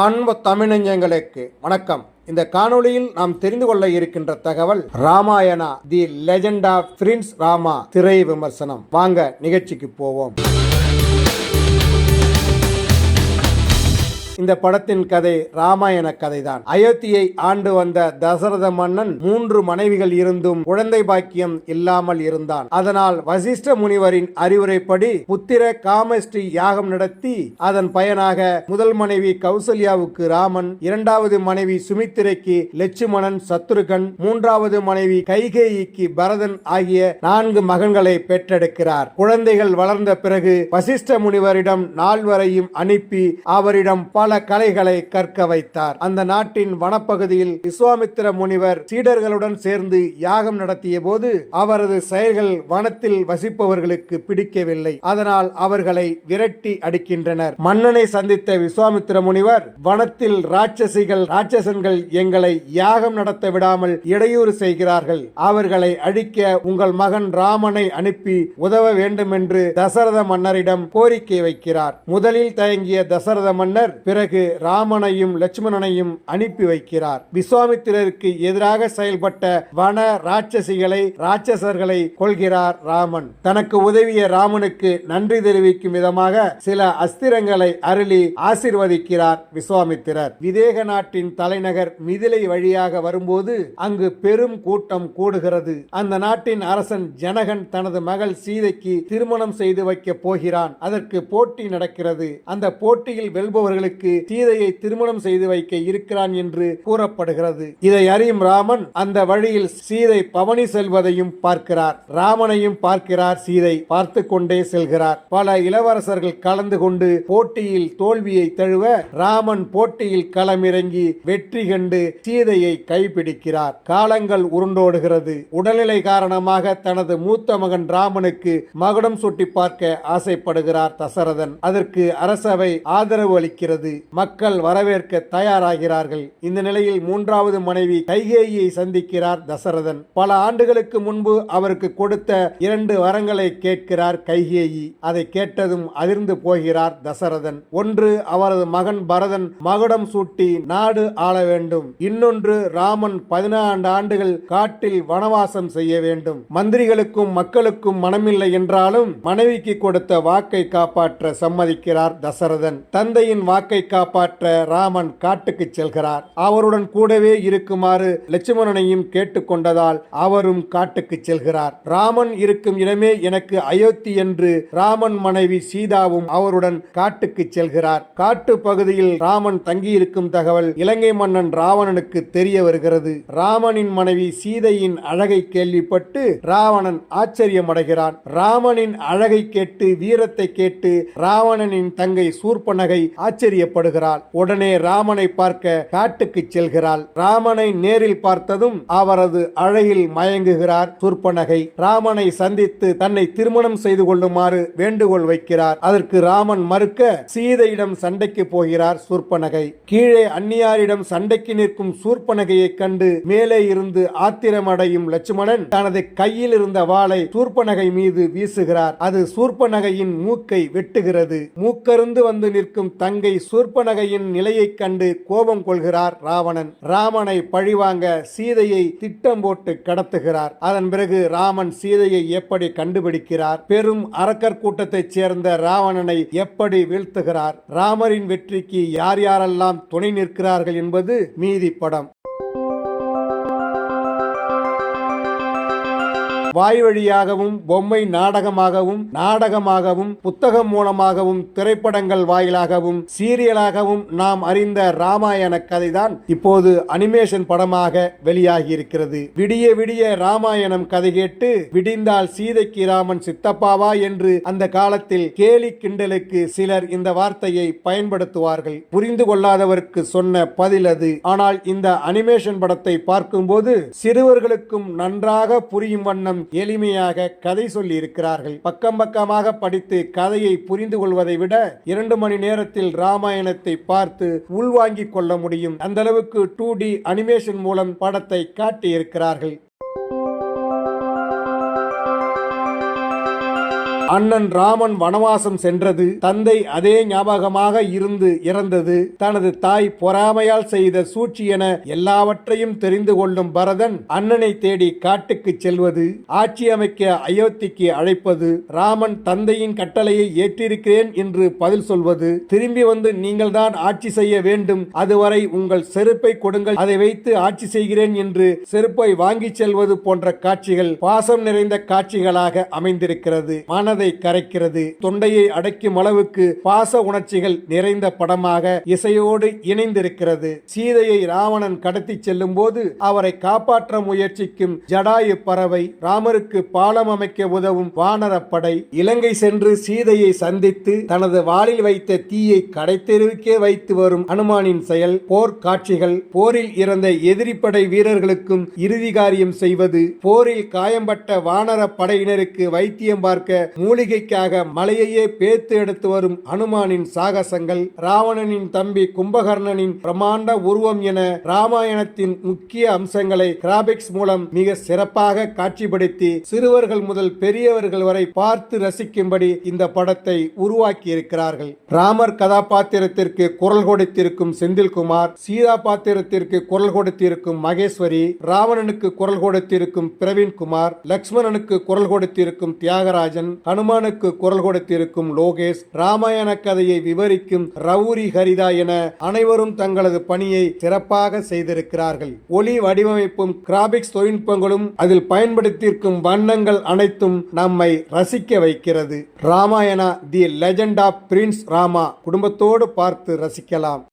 அன்பு தமிழஞ்சங்களுக்கு வணக்கம். இந்த காணொளியில் நாம் தெரிந்து கொள்ள இருக்கின்ற தகவல் Ramayana the legend of prince Rama திரை விமர்சனம். வாங்க நிகழ்ச்சிக்கு போவோம். இந்த படத்தின் கதை ராமாயண கதைதான். அயோத்தியை ஆண்டு வந்த தசரத மன்னன் மூன்று மனைவிகள் இருந்தும் குழந்தை பாக்கியம் இல்லாமல் இருந்தான். அதனால் வசிஷ்ட முனிவரின் அறிவுரைப்படி புத்திர காமஸ்ரீ யாகம் நடத்தி அதன் பயனாக முதல் மனைவி கௌசல்யாவுக்கு ராமன் இரண்டாவது மனைவி சுமித்திரைக்கு லட்சுமணன் சத்ருகன் மூன்றாவது மனைவி கைகேயிக்கு பரதன் ஆகிய நான்கு மகன்களை பெற்றெடுக்கிறார். குழந்தைகள் வளர்ந்த பிறகு வசிஷ்ட முனிவரிடம் நால்வரையும் அனுப்பி அவரிடம் பல பல கலைகளை கற்க வைத்தார். அந்த நாட்டின் வனப்பகுதியில் விஸ்வாமித்திர முனிவர் சீடர்களுடன் சேர்ந்து யாகம் நடத்திய போது அவரது செயல்கள் வனத்தில் வசிப்பவர்களுக்கு பிடிக்கவில்லை. அதனால் அவர்களை விரட்டி அடிக்கின்றனர். மன்னனை சந்தித்த விஸ்வாமித்திர முனிவர் வனத்தில் ராட்சசிகள் ராட்சசன்கள் எங்களை யாகம் நடத்த விடாமல் இடையூறு செய்கிறார்கள். அவர்களை அழிக்க உங்கள் மகன் ராமனை அனுப்பி உதவ வேண்டும் என்று தசரத மன்னரிடம் கோரிக்கை வைக்கிறார். முதலில் தயங்கிய தசரத மன்னர் பிற பிறகு ராமனையும் லட்சுமணனையும் அனுப்பி வைக்கிறார். விஸ்வாமித்திரருக்கு எதிராக செயல்பட்ட வன ராட்சசிகளை ராட்சசர்களை கொள்கிறார் ராமன். தனக்கு உதவிய ராமனுக்கு நன்றி தெரிவிக்கும் விதமாக சில அஸ்திரங்களை அருளி ஆசிர்வதிக்கிறார் விஸ்வாமித்திரர். விதேக நாட்டின் தலைநகர் மிதிலை வழியாக வரும்போது அங்கு பெரும் கூட்டம் கூடுகிறது. அந்த நாட்டின் அரசன் ஜனகன் தனது மகள் சீதைக்கு திருமணம் செய்து வைக்க போகிறான். அதற்கு போட்டி நடக்கிறது. அந்த போட்டியில் வெல்பவர்களுக்கு சீதையை திருமணம் செய்து வைக்க இருக்கிறான் என்று கூறப்படுகிறது. இதை அறியும் ராமன் அந்த வழியில் சீதை பவனி செல்வதையும் பார்க்கிறார். ராமனையும் பார்க்கிறார் சீதை பார்த்து கொண்டே செல்கிறார். பல இளவரசர்கள் கலந்து கொண்டு போட்டியில் தோல்வியை தழுவ ராமன் போட்டியில் களமிறங்கி வெற்றி கண்டு சீதையை கைப்பிடிக்கிறார். காலங்கள் உருண்டோடுகிறது. உடல்நிலை காரணமாக தனது மூத்த மகன் ராமனுக்கு மகுடம் சுட்டி பார்க்க ஆசைப்படுகிறார் தசரதன். அதற்கு அரசவை ஆதரவு அளிக்கிறது. மக்கள் வரவேற்க தயாராகிறார்கள். இந்த நிலையில் மூன்றாவது மனைவி கைகேயை சந்திக்கிறார் தசரதன். பல ஆண்டுகளுக்கு முன்பு அவருக்கு கொடுத்த இரண்டு வரங்களை கேட்கிறார் கைகேயி. அதை கேட்டதும் அதிர்ந்து போகிறார் தசரதன். ஒன்று அவரது மகன் பரதன் மகுடம் சூட்டி நாடு ஆள வேண்டும். இன்னொன்று ராமன் பதினான்கு ஆண்டுகள் காட்டில் வனவாசம் செய்ய வேண்டும். மந்திரிகளுக்கும் மக்களுக்கும் மனமில்லை என்றாலும் மனைவிக்கு கொடுத்த வாக்கை காப்பாற்ற சம்மதிக்கிறார் தசரதன். தந்தையின் வாக்கை காப்பாற்ற ராமன் காட்டுக்கு செல்கிறார். அவருடன் கூடவே இருக்குமாறு லட்சுமணனையும் கேட்டுக்கொண்டதால் அவரும் காட்டுக்கு செல்கிறார். ராமன் இருக்கும் இடமே எனக்கு அயோத்தி என்று ராமன் மனைவி சீதாவும் அவருடன் காட்டுக்கு செல்கிறார். காட்டு பகுதியில் ராமன் தங்கியிருக்கும் தகவல் இலங்கை மன்னன் ராவணனுக்கு தெரிய வருகிறது. ராமனின் மனைவி சீதையின் அழகை கேள்விப்பட்டு ராவணன் ஆச்சரியமடைகிறான். ராமனின் அழகை கேட்டு வீரத்தை கேட்டு ராவணனின் தங்கை சூர்பனகை ஆச்சரியப்படுகிறாள் உடனே ராமனை பார்க்க காட்டுக்கு செல்கிறாள். ராமனை நேரில் பார்த்ததும் அவரது அழகில் மயங்குகிறார். சூர்பனகை ராமனை சந்தித்து தன்னை திருமணம் செய்து கொள்ளுமாறு வேண்டுகோள் வைக்கிறார். அதற்கு ராமன் மறுக்க சீதையிடம் சண்டைக்கு போகிறார் சூர்பனகை கீழே அந்நியாரிடம் சண்டைக்கு நிற்கும் சூர்பனகையை கண்டு மேலே இருந்து ஆத்திரமடையும் லட்சுமணன் தனது கையில் இருந்த வாளை சூர்பனகை மீது வீசுகிறார். அது சூர்பனகையின் மூக்கை வெட்டுகிறது. மூக்கருந்து வந்து நிற்கும் தங்கை சூர் சூர்பனகையின் நிலையைக் கண்டு கோபம் கொள்கிறார் ராவணன். ராமனை பழிவாங்க சீதையை திட்டம் போட்டு கடத்துகிறார். அதன் பிறகு ராமன் சீதையை எப்படி கண்டுபிடிக்கிறார்? பெரும் அரக்கர் கூட்டத்தைச் சேர்ந்த ராவணனை எப்படி வீழ்த்துகிறார்? ராமரின் வெற்றிக்கு யார் யாரெல்லாம் துணை நிற்கிறார்கள் என்பது மீதி படம். வாய் வழியாகவும் பொம்மை நாடகமாகவும் நாடகமாகவும் புத்தகம் மூலமாகவும் திரைப்படங்கள் வாயிலாகவும் சீரியலாகவும் நாம் அறிந்த ராமாயண கதைதான் இப்போது அனிமேஷன் படமாக வெளியாகி இருக்கிறது விடிய விடிய ராமாயணம் கதை கேட்டு விடிந்தால் சீதைக்கு ராமன் சித்தப்பாவா என்று அந்த காலத்தில் கேலி கிண்டலுக்கு சிலர் இந்த வார்த்தையை பயன்படுத்துவார்கள். புரிந்து கொள்ளாதவருக்கு சொன்ன பதில் அது. ஆனால் இந்த அனிமேஷன் படத்தை பார்க்கும்போது சிறுவர்களுக்கும் நன்றாக புரியும் வண்ணம் எளிமையாக கதை சொல்லி இருக்கிறார்கள் பக்கம் பக்கமாக படித்து கதையை புரிந்து கொள்வதை விட இரண்டு மணி நேரத்தில் ராமாயணத்தை பார்த்து உள்வாங்கிக் கொள்ள முடியும். அந்த அளவுக்கு டூ டி அனிமேஷன் மூலம் படத்தை காட்டி அண்ணன் ராமன் வனவாசம் சென்றது. தந்தை அதே ஞாபகமாக இருந்து இறந்தது. தனது தாய் பொறாமையால் செய்த சூழ்ச்சி என எல்லாவற்றையும் தெரிந்து கொள்ளும் பரதன் அண்ணனை தேடி காட்டுக்கு செல்வது ஆட்சி அமைக்க அயோத்திக்கு அழைப்பது ராமன் தந்தையின் கட்டளையை ஏற்றிருக்கிறேன் என்று பதில் சொல்வது திரும்பி வந்து நீங்கள் தான் ஆட்சி செய்ய வேண்டும் அதுவரை உங்கள் செருப்பை கொடுங்கள் அதை வைத்து ஆட்சி செய்கிறேன் என்று செருப்பை வாங்கிச் செல்வது போன்ற காட்சிகள் பாசம் நிறைந்த காட்சிகளாக அமைந்திருக்கிறது. மனதை மனதை கரைக்கிறது. தொண்டையை அடைக்கும் அளவுக்கு பாச உணர்ச்சிகள் நிறைந்த படமாக இசையோடு இணைந்திருக்கிறது. சீதையை ராவணன் கடத்தி செல்லும் போது அவரை காப்பாற்ற முயற்சிக்கும் ஜடாயு பறவை ராமருக்கு பாலம் அமைக்க உதவும் வானரப்படை இலங்கை சென்று சீதையை சந்தித்து தனது வாளில் வைத்த தீயை கடைத்தெருவுக்கே வைத்து வரும் அனுமானின் செயல் போர் காட்சிகள் போரில் இறந்த எதிரிப்படை வீரர்களுக்கும் இறுதி காரியம் செய்வது போரில் காயம்பட்ட வானர படையினருக்கு வைத்தியம் பார்க்க மூலிகைக்காக மலையையே பேத்து எடுத்து வரும் அனுமானின் சாகசங்கள் ராவணனின் தம்பி கும்பகர்ணனின் பிரமாண்ட உருவம் என ராமாயணத்தின் முக்கிய அம்சங்களை கிராபிக்ஸ் மூலம் மிக சிறப்பாக காட்சிப்படுத்தி சிறுவர்கள் முதல் பெரியவர்கள் வரை பார்த்து ரசிக்கும்படி இந்த படத்தை உருவாக்கி இருக்கிறார்கள் ராமர் கதாபாத்திரத்திற்கு குரல் கொடுத்திருக்கும் செந்தில்குமார் சீதா பாத்திரத்திற்கு குரல் கொடுத்திருக்கும் மகேஸ்வரி ராவணனுக்கு குரல் கொடுத்திருக்கும் பிரவீன்குமார் லக்ஷ்மணனுக்கு குரல் கொடுத்திருக்கும் தியாகராஜன் அனுமானுக்கு குரல் கொடுத்திருக்கும் லோகேஷ் ராமாயண கதையை விவரிக்கும் ரவுரி ஹரிதா என அனைவரும் தங்களது பணியை சிறப்பாக செய்திருக்கிறார்கள். ஒளி வடிவமைப்பும் கிராபிக்ஸ் தொழில்நுட்பங்களும் அதில் பயன்படுத்தியிருக்கும் வண்ணங்கள் அனைத்தும் நம்மை ரசிக்க வைக்கிறது. Ramayana the legend of prince Rama குடும்பத்தோடு பார்த்து ரசிக்கலாம்.